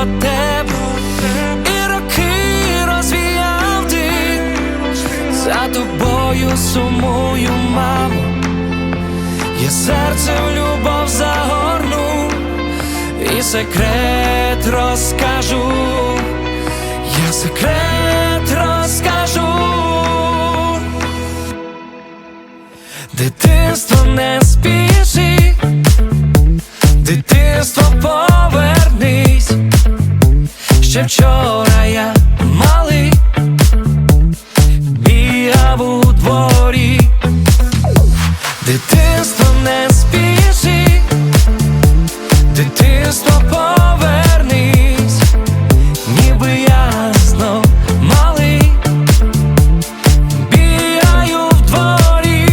про тебе. І роки розвіяв ти. За тобою сумую, мамо, я серце в любов загорну. І секрет розкажу, я секрет розкажу, дитинство не спіши. Дитинство поверни. Ще вчора я малий бігав у дворі, дитинство не спіши, дитинство повернись, ніби я знов малий, бігаю в дворі.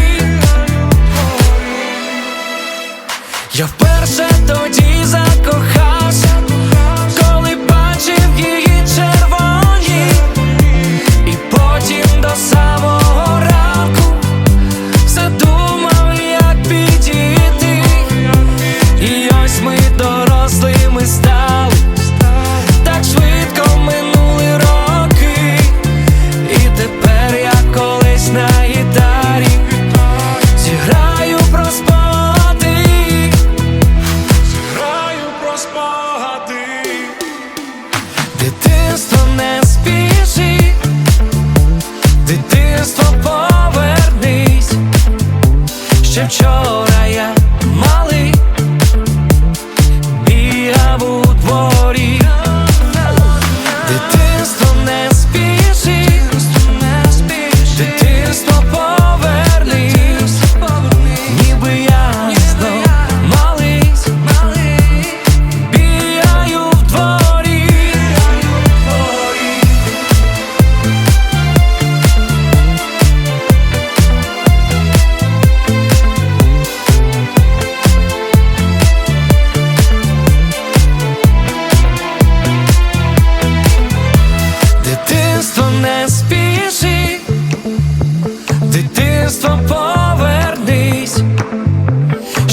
Я вперше тоді закохався, Граю про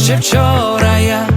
Ще вчора я